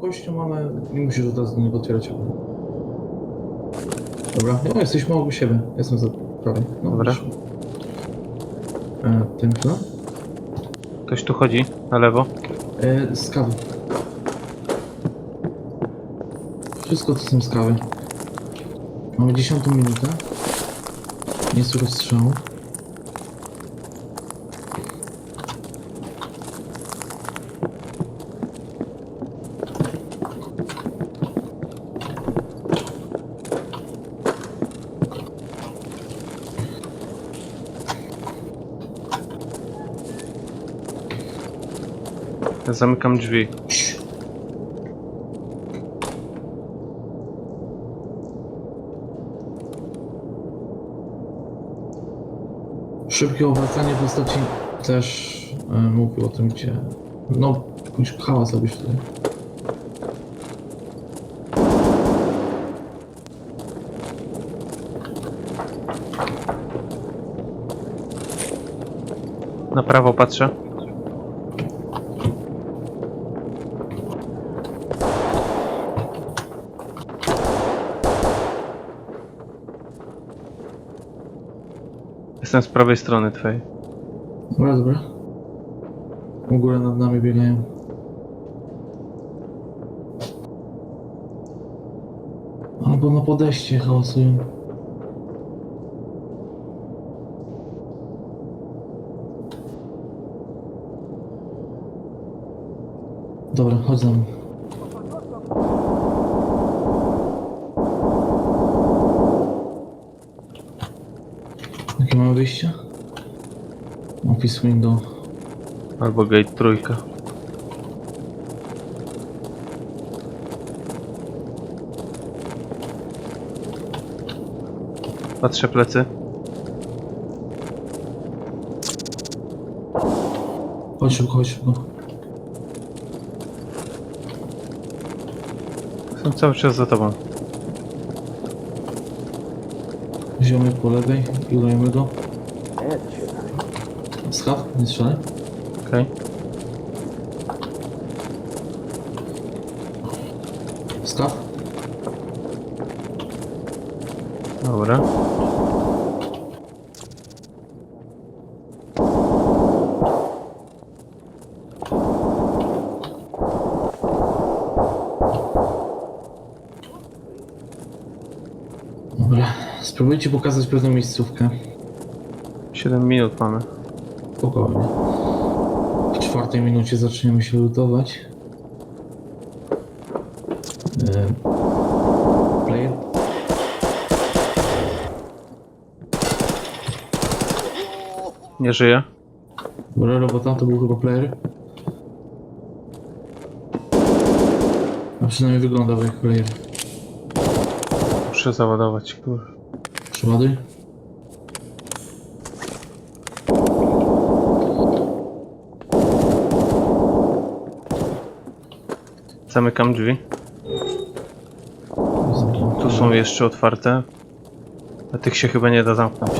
gościom, ale nie musisz od razu do niego otwierać. Dobra, no jesteśmy obok siebie. Jestem za prawej. No, Dobra. proszę. E, ten? Ktoś tu chodzi, na lewo. E, skawy. Wszystko to są skawy. Mamy dziesiątą minutę. Nie słychać strzału. Ja zamykam drzwi. Szybkie obracanie postaci też e, mówił o tym, gdzie... No, jakąś hałas robisz tutaj. Na prawo patrzę. Jestem z prawej strony twojej. Dobra, dobra. U góry nad nami biegają. Albo na podejście hałasują. Dobra, chodź za mną. Wyjście? Office window. Albo gate trójka. Patrzę plecy. Chodź szybko, chodź szybko. Są cały czas za tobą. Ziomek po lewej i udajemy go. Schaw, nie strzelaj. Okej. Skaw. Dobra. Dobra. Spróbujcie pokazać pewną miejscówkę. 7 minut mamy. Spokojnie. W czwartej minucie zaczniemy się lutować. E, Player. Nie żyje. Dobra, robota, to był chyba player. A przynajmniej wyglądał jak player. Muszę załadować, kur. Przeładuj. Zamykam drzwi. Tu są jeszcze otwarte. A tych się chyba nie da zamknąć.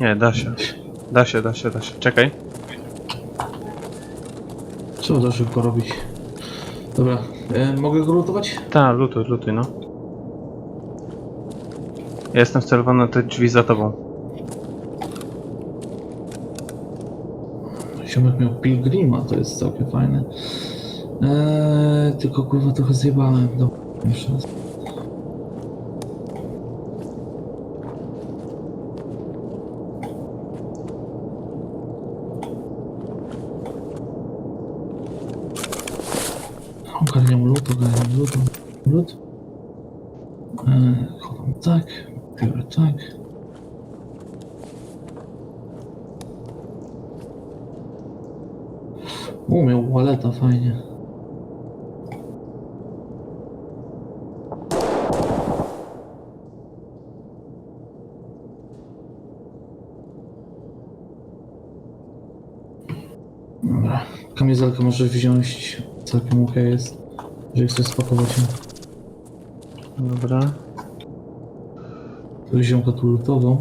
Nie, da się. Da się, da się, da się. Czekaj. Trzeba to szybko robić. Dobra, e, mogę go lutować? Ta, lutuj, lutuj, no. Ja jestem wcelowany na te drzwi za tobą. Ziomek miał Pilgrima, to jest całkiem fajne. Eee, tylko kurwa trochę zjebałem. Dobra, jeszcze raz. Ogarniam lód, ogarniam lód, lód. Eee, tak, biorę tak. Umiał waleta fajnie. Dobra. Kamizelkę możesz wziąć. Całkiem ok jest. Jeżeli chcesz spakować ją. Dobra. Ziomka tu lutował.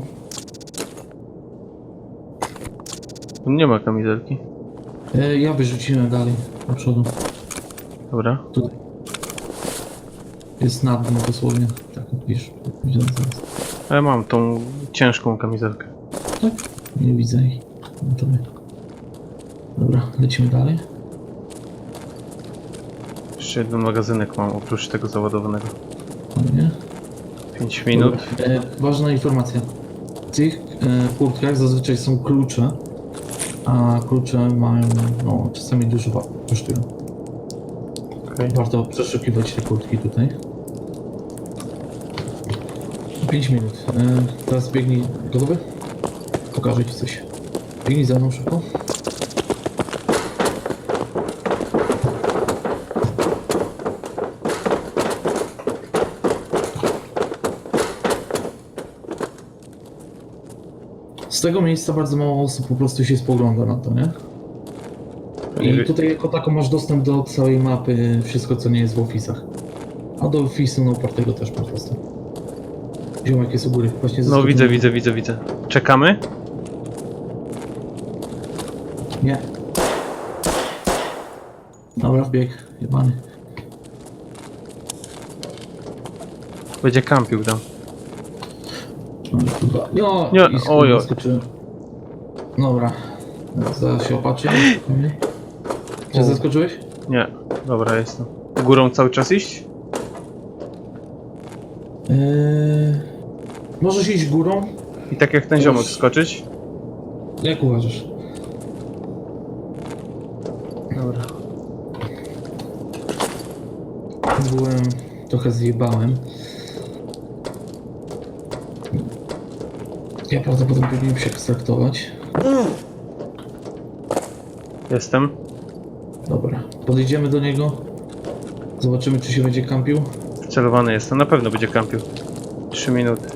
Tu nie ma kamizelki. E, ja wyrzuciłem dalej. Do przodu. Dobra. Tutaj. Jest nad nim dosłownie. Tak, widzisz. Widzę zaraz. Ale mam tą ciężką kamizelkę. Tak? Nie widzę ich. No to my. Dobra, lecimy dalej. Jeszcze jeden magazynek mam oprócz tego załadowanego. Fajnie. 5 minut. Dobra. E, ważna informacja. W tych e, kurtkach zazwyczaj są klucze, a klucze mają, no, czasami dużo wa- kosztują. Okej. Warto przeszukiwać te kurtki tutaj. 5 minut. E, teraz biegnij. Gotowy? Pokażę ci coś. Biegnij za mną szybko. Z tego miejsca bardzo mało osób po prostu się spogląda na to, nie? I tutaj jako tako masz dostęp do całej mapy, wszystko co nie jest w ofisach. A do ofisu no opartego też masz dostęp. Ziomek jest u góry, właśnie No widzę, widzę, widzę, widzę. Czekamy? Nie. Dobra, wbieg, jebany. Będzie kampił tam. No i kurwa. Jo, Nie, i oj, oj. Dobra. Zaraz się opatrzę. Czy zaskoczyłeś? Nie. Dobra, jestem. Górą cały czas iść? Eee... Możesz iść górą, I tak jak ten ziomek skoczyć? jak uważasz. Dobra. Byłem, trochę zjebałem. Ja prawdopodobnie powinienem się ekstraktować. Jestem. Dobra, podejdziemy do niego. Zobaczymy, czy się będzie kampił. Wcelowany jestem. Na pewno będzie kampił. 3 minuty.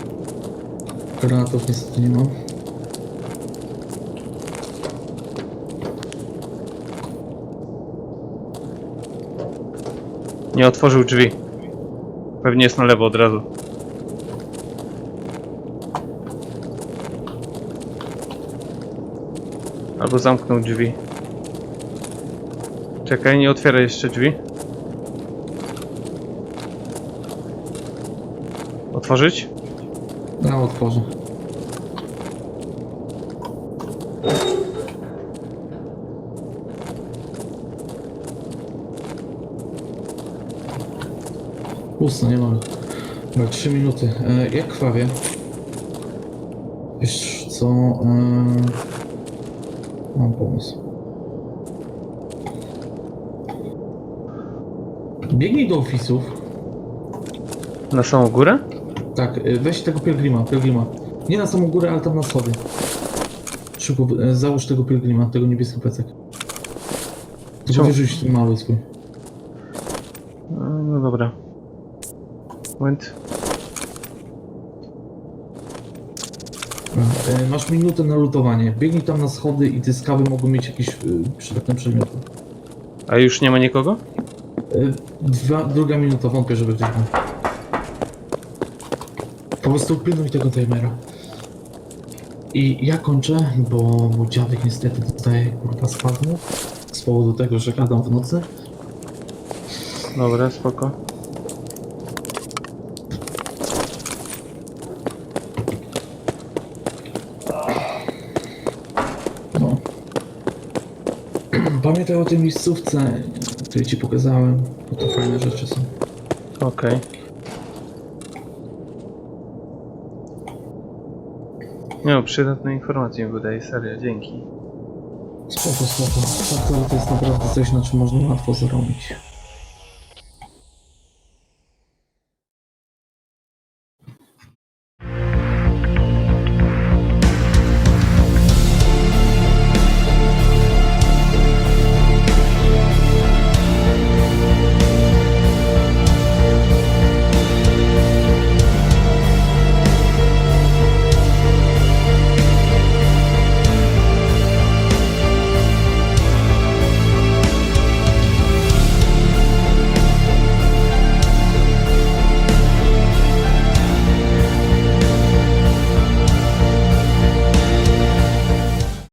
Granatów niestety nie mam. Nie otworzył drzwi. Pewnie jest na lewo od razu. Albo zamknął drzwi. Czekaj, nie otwieraj jeszcze drzwi. Otworzyć? Ja otworzę. Pusto, nie mogę. Dobra, 3 minuty. E, jak krwawie? Wiesz co? E, mam pomysł. Biegnij do ofisów. Na samą górę? Tak, y, weź tego pielgrima, pielgrima. Nie na samą górę, ale tam na schody. Szybko, y, załóż tego pielgrima, tego niebieskiego plecak. Tylko Czemu? wyrzuć ten mały swój. No, no dobra. Moment. Y, Masz minutę na lutowanie. Biegnij tam na schody i te skawy mogą mieć jakieś y, przydatne przedmioty. A już nie ma nikogo? Y, Dwa, druga minuta, wątpię, żeby ktoś był. Po prostu pilnuj tego timera. I ja kończę, bo mój dziadek niestety dostaje kurwa spazmów z powodu tego, że gadam w nocy. Dobra, spoko. No. Pamiętaj o tej miejscówce, której ci pokazałem, bo to fajne rzeczy są. Okej. No, przydatne informacje mi wydaje, serio, dzięki. Spoko, spoko. Tak, to jest naprawdę coś, na czym można łatwo zarobić.